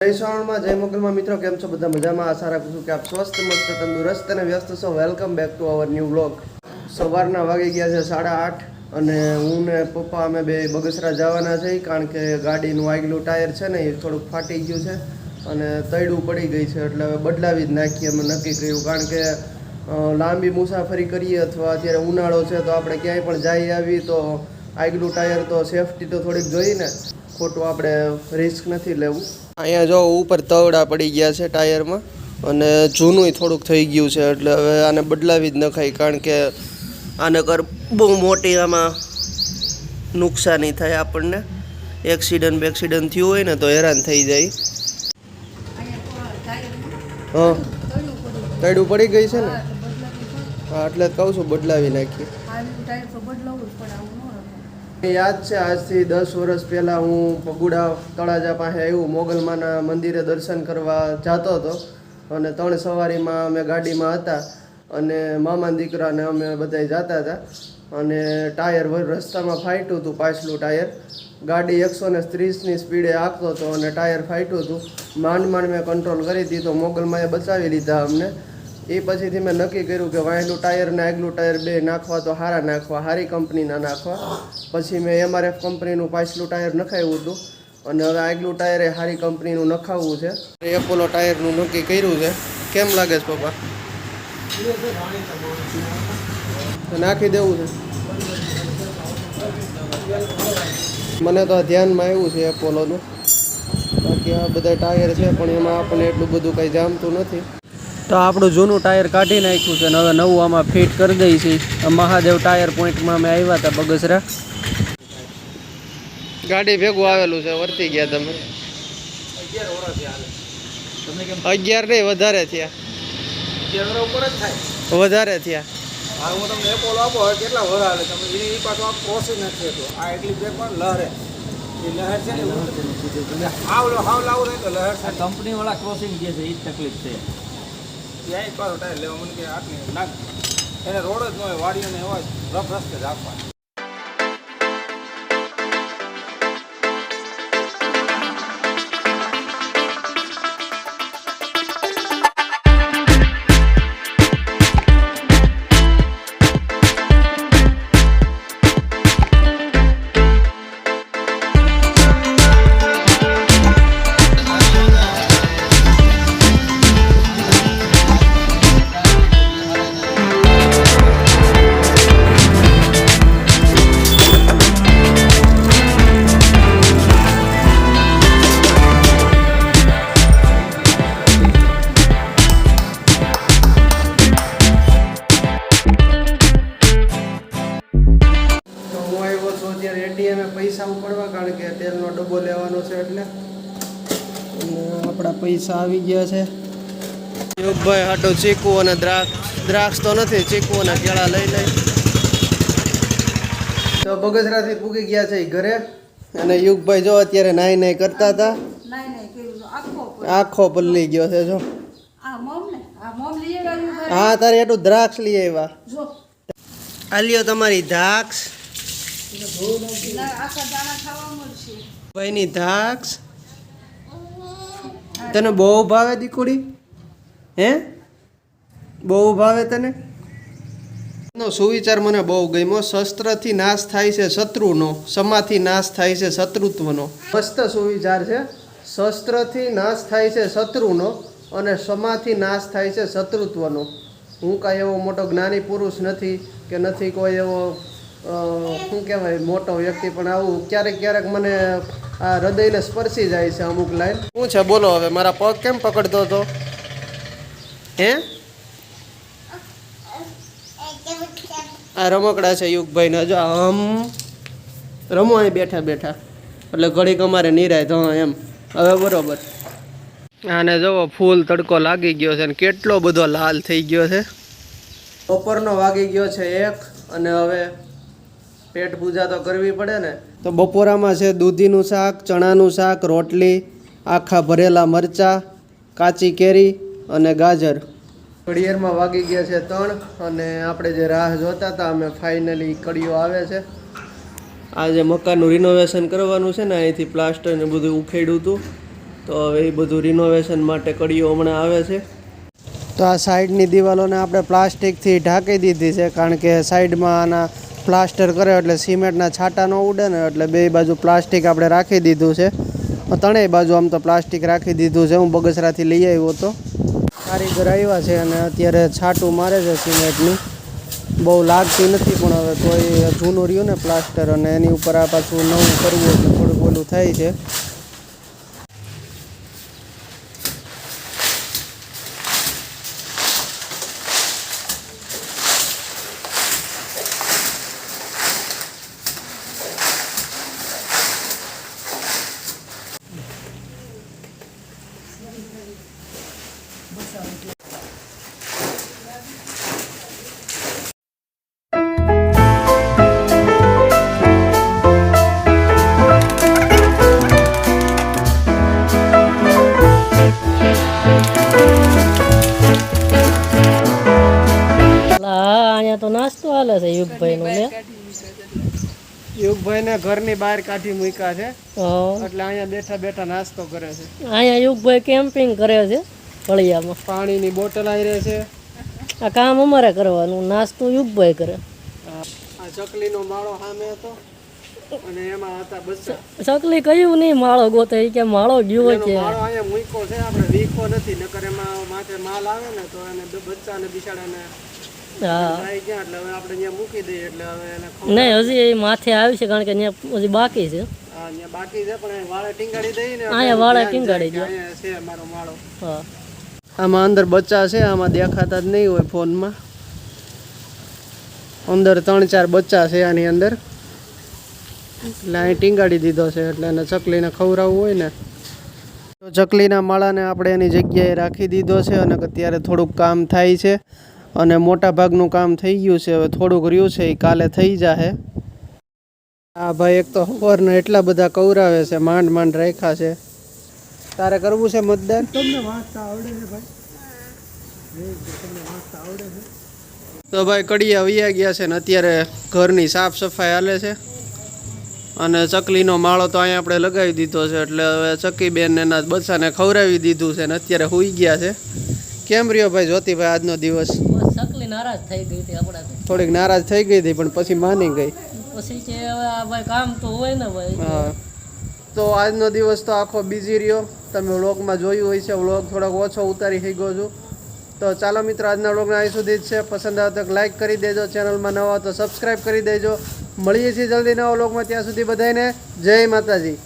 જય શ્રાવણમાં, જય મોકલમાં. મિત્રો, કેમ છો? બધા મજામાં? આશા રાખું છું કે આપ સ્વસ્થ, મસ્ત, તંદુરસ્ત અને વ્યસ્ત છો. Welcome back to our new blog સવારના વાગી ગયા છે સાડા આઠ અને હું ને પપ્પા અમે બે બગસરા જવાના છે, કારણ કે ગાડીનું આગલું ટાયર છે ને એ થોડુંક ફાટી ગયું છે અને તૈડું પડી ગઈ છે, એટલે હવે બદલાવી જ નાખીએ અમે નક્કી કર્યું. કારણ કે લાંબી મુસાફરી કરીએ અથવા અત્યારે ઉનાળો છે તો આપણે ક્યાંય પણ જઈ આવી તો આગલું ટાયર તો સેફટી તો થોડીક જોઈને ખોટું આપણે રિસ્ક નથી લેવું. અહીંયા જો ઉપર તવડા પડી ગયા છે ટાયરમાં અને જૂનું થોડુંક થઈ ગયું છે એટલે હવે આને બદલાવી જ નખાય, કારણ કે આને કર બહુ મોટી આમાં નુકસાની થાય આપણને. એક્સિડન્ટ બેક્સિડન્ટ થયું હોય ને તો હેરાન થઈ જાય. હા. તૈડું પડી ગઈ છે ને? હા, એટલે જ કહું છું, બદલાવી નાખીએ યાદ છે, આજથી દસ વર્ષ પહેલાં હું પગુડા તળાજા પાસે આવ્યું. મોગલમાના મંદિરે દર્શન કરવા જતો હતો અને ત્રણ સવારીમાં અમે ગાડીમાં હતા અને મામા દીકરાને અમે બધા જતા હતા અને ટાયર રસ્તામાં ફાટ્યું હતું પાછલું ટાયર. ગાડી એકસો ને ત્રીસની સ્પીડે આપતો હતો અને ટાયર ફાટ્યું હતું. માંડ માંડ મેં કંટ્રોલ કરી દીધો. મોગલમાએ બચાવી લીધા અમને. એ પછીથી મેં નક્કી કર્યું કે વાયનું ટાયર ને આગલું ટાયર બે નાખવા તો સારા નાખવા સારી કંપનીના નાખવા. પછી મેં એમઆરએફ કંપનીનું પાછલું ટાયર નખાવ્યું હતું. અને હવે આગલું ટાયર એ સારી કંપનીનું નખાવવું છે. એપોલો ટાયરનું નક્કી કર્યું છે. કેમ લાગે છે પપ્પા? નાખી દેવું છે. મને તો ધ્યાનમાં આવ્યું છે એપોલોનું બાકી આ બધા ટાયર છે, પણ એમાં આપણને એટલું બધું કંઈ જામતું નથી. તો આપણું જૂનું ટાયર કાઢી નાખ્યું છે ને હવે નવું આમાં ફિટ કરી દઈ છે. મહાદેવ ટાયર પોઈન્ટમાં અમે આવ્યા હતા બગસરા. ગાડી ભેગું આવેલું છે વર્તી ગયા તમે. અગિયાર નહીં વધારે થયા. વધારે થયા. હા હું તમને એપોલો આપો કેટલા વર હાલે તમે એ પાછું આ ક્રોસિંગ નથી થતું આ એટલી બ્રેક પણ લહેરે એ લહેર છે ને હાવ હાવ લાવું નહીં તો લહેર છે કંપની વાળા ક્રોસિંગ જે છે એ તકલીફ છે. ત્યાં પાછો ટાયર લેવા? મને કે આટલી નાખ એને રોડ જ ન હોય, વાડીઓને એવા રફ રસ્તે જ ડબ્બો લેવાનો છે એટલે આપણા પૈસા આવી ગયા છે. યુગભાઈ હાટો ચીકુ અને દ્રાક્ષ દ્રાક્ષ તો નથી ચીકુ અને કેળા લઈ લઈ. તો બગસરાથી પૂગી ગયા છે ઘરે. અને યુગભાઈ જો અત્યારે નાઈ નાઈ કરતા હતા. આખો. પલ્લી. ગયો છે જો. આ મોમ ને? આ મોમ લઈ આવ્યું ભાઈ. હા તારે એટલું દ્રાક્ષ લઈ આવ્યા. આ લ્યો તમારી દ્રાક્ષ. આખા દાણા ખાવા મળશે ભાઈની ધાક્ષ તને બહુ ભાવે દીકુડી? હે? બહુ ભાવે તને? નો સુવિચાર મને બહુ ગમ્યો. શસ્ત્રથી નાશ થાય છે શત્રુનો. સમાથી નાશ થાય છે શત્રુત્વનો. મસ્ત સુવિચાર છે. શસ્ત્રથી નાશ થાય છે શત્રુનો અને સમાથી નાશ થાય છે શત્રુત્વનો. હું કાંઈ એવો મોટો જ્ઞાની પુરુષ નથી કે નથી કોઈ એવો શું કહેવાય મોટો વ્યક્તિ પણ આવું ક્યારેક ક્યારેક મને આ હૃદયને સ્પર્શી જાય છે અમુક લાઈન. શું છે? બોલો હવે મારા પગ કેમ પકડતો હતો? હે? આ રમકડા છે યુગભાઈને જો આમ રમો અહીં બેઠા બેઠા. એટલે ઘડીક અમારે નિરાય તો એમ. હવે બરોબર. આને જુઓ ફૂલ તડકો લાગી ગયો છે અને કેટલો બધો લાલ થઈ ગયો છે. બપોરનો વાગી ગયો છે એક અને હવે પેટ પૂજા તો કરવી પડે ને. તો બપોરામાં છે દૂધીનું શાક ચણાનું શાક રોટલી આખા ભરેલા મરચાં કાચી કેરી અને ગાજર. ઘડિયાળમાં વાગી ગયા છે ત્રણ અને આપણે જે રાહ જોતા હતા અમે ફાઇનલી કડીઓ આવે છે. આ જે મકાનનું રિનોવેશન કરવાનું છે ને અહીંથી પ્લાસ્ટર ને બધું ઉખેડ્યું હતું. તો હવે એ બધું રિનોવેશન માટે કડીઓ હમણાં આવે છે. તો આ સાઈડની દિવાલોને આપણે પ્લાસ્ટિકથી ઢાંકી દીધી છે કારણ કે સાઈડમાં આના પ્લાસ્ટર કરે એટલે સિમેન્ટના છાંટા ન ઉડે ને એટલે બે બાજુ પ્લાસ્ટિક આપણે રાખી દીધું છે. ત્રણેય બાજુ આમ તો પ્લાસ્ટિક રાખી દીધું છે. હું બગસરાથી લઈ આવ્યો હતો. કારીગર આવ્યા છે અને અત્યારે છાંટું મારે છે સિમેન્ટની. બહુ લાગતી નથી, પણ હવે કોઈ જૂનું રહ્યું ને પ્લાસ્ટર અને એની ઉપર આ પાછું નવું કરવું એટલે થોડુંક ઓલું થાય છે. નાસ્તો હાલે છે યુગભાઈ નો? ને યુગભાઈને ઘરની બહાર કાઢી મૂક્યા છે. એટલે અહીંયા બેઠા બેઠા નાસ્તો કરે છે. અહીંયા યુગભાઈ કેમ્પિંગ કરે છે ફળિયામાં. પાણીની બોટલ આવી રહે છે. આ કામ અમારે કરવાનું નાસ્તો યુગભાઈ કરે. આ ચકલીનો માળો સામે હતો અને એમાં હતા બચ્ચા. ચકલી કયું નહીં માળો ગોતે કે માળો ગયો છે. માળો અહીંયા મૂક્યો છે આપણે વીખો નથી નકર એમાં માથે માલ આવે ને તો એને બચ્ચાને બિચાડાને નહીં હજી એ માથે આવી છે કારણ કે ત્યાં હજી બાકી છે. આમાં અંદર બચ્ચા છે આમાં દેખાતા જ નહીં હોય ફોનમાં. અંદર ત્રણ ચાર બચ્ચા છે આની અંદર. એટલે અહીં ટીંગાડી દીધો છે એટલે એને ચકલીને ખવડાવવું હોય ને. તો ચકલીના માળાને આપણે એની જગ્યાએ રાખી દીધો છે અને અત્યારે થોડુંક કામ થાય છે. અને મોટા ભાગનું કામ થઈ ગયું છે. હવે થોડુંક રહ્યું છે એ કાલે થઈ જાહે. આ ભાઈ એક તો હવરના એટલા બધા કવરાવે છે માંડ માંડ રાખ્યા છે. તારે કરવું છે મતદાન? ભાઈ? તો ભાઈ કડિયા વૈયા ગયા છે ને અત્યારે ઘરની સાફ સફાઈ હાલે છે. અને ચકલીનો માળો તો અહીંયા આપણે લગાવી દીધો છે એટલે હવે ચકીબેન એના બચ્ચાને ખવડાવી દીધું છે ને અત્યારે હુઈ ગયા છે. કેમ રહ્યો ભાઈ જ્યોતિભાઈ આજનો દિવસ? સકલી નારાજ થઈ ગઈ હતી આપણા થોડીક નારાજ થઈ ગઈ હતી પણ પછી માની ગઈ. પછી કે હવે આ ભાઈ કામ તો હોય ને ભાઈ. હા. તો આજનો દિવસ તો આખો બિઝી રહ્યો. તમે વ્લોગમાં જોયું હોય છે વ્લોગ થોડોક ઓછો ઉતારી થઈ ગયો છું. તો ચાલો મિત્રો આજના વ્લોગના અહીં સુધી જ છે. પસંદ આવે તો લાઈક કરી દેજો. ચેનલમાં નવા તો સબસ્ક્રાઈબ કરી દેજો. મળીએ છીએ જલ્દી નવા વ્લોગમાં. ત્યાં સુધી બધાને જય માતાજી.